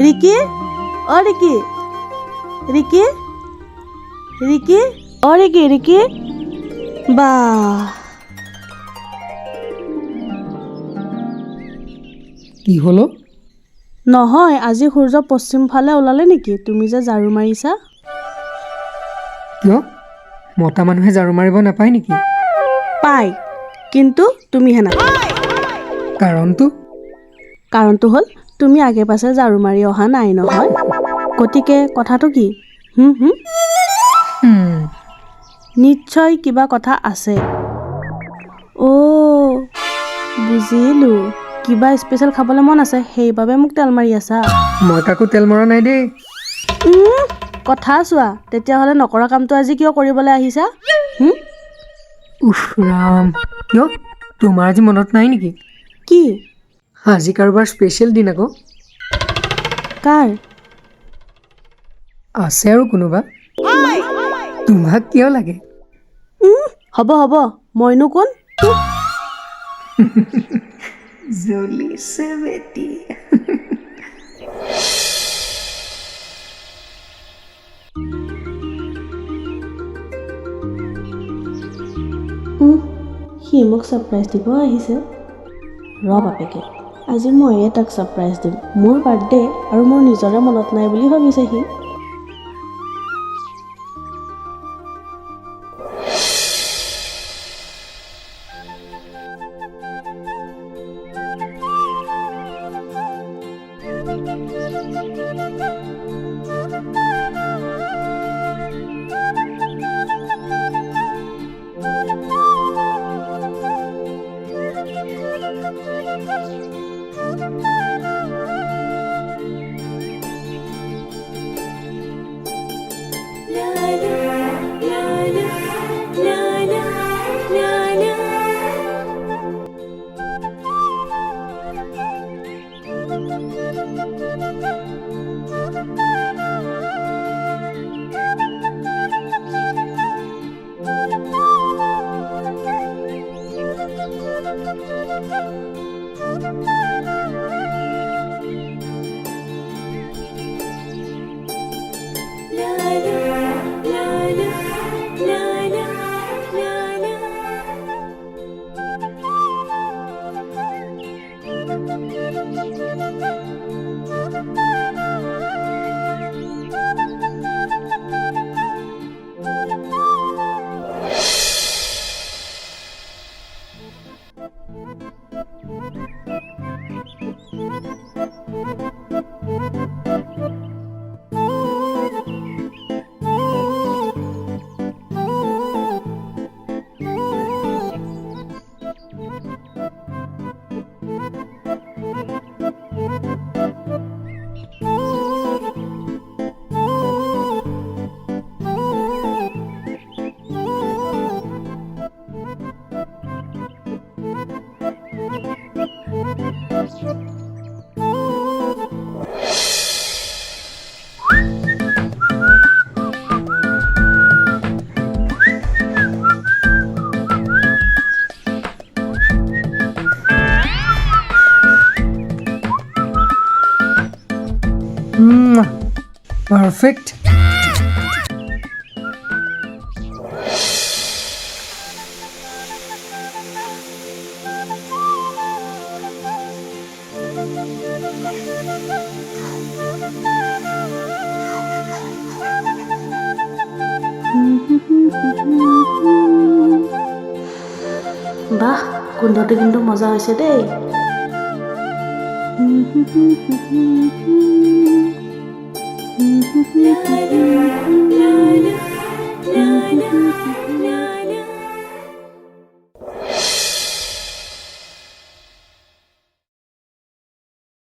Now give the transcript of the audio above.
Ricky অ Ricky Ricky Ricky অ Ricky Ricky বা কি হ'ল? নহয় আজি সূৰ্য পশ্চিম ফালে ওলালে নেকি? তুমি যে ঝাৰু মাৰিছা। কিয়? মতা মানুহে ঝাৰু মাৰিব নাপায় নেকি? পায় কিন্তু তুমিহে না কাৰণটো? কাৰণটো হ'ল তুমি আগে পাছে ঝাৰু মাৰি অহা নাই নহয়। গতিকে কথাটো কি? হুম হুম? হুম, নিশ্চয় কিবা কথা আছে। অ' বুজিলোঁ। কিবা স্পেচিয়েল খাবলৈ মন আছে সেইবাবে মোক তেল মাৰি আছা। মই কাকো তেল মৰা নাই দেই। কথা চোৱা তেতিয়াহ'লে নকৰা কামটো আজি কিয় কৰিবলৈ আহিছা? উফ ৰাম। কিয় তোমাৰ আজি মনত নাই নেকি? কি? আজি কাৰোবাৰ স্পেচিয়েল দিন আকৌ। কাৰ? আছে আৰু কোনোবা। তোমাক কিয় লাগে? হ'ব হ'ব। মইনো কোন? জ্বলিছে বেটি। সি মোক ছাৰপ্ৰাইজ দিব আহিছে? ৰ বাপেকে আজি ময়ে তাক ছাৰপ্ৰাইজ দিম। মোৰ বাৰ্থডে আৰু মোৰ নিজৰে মনত নাই বুলি ভাবিছে সি la la la la. Perfect বাহ গোন্ধটো কিন্তু মজা হৈছে দেই। 原来你很美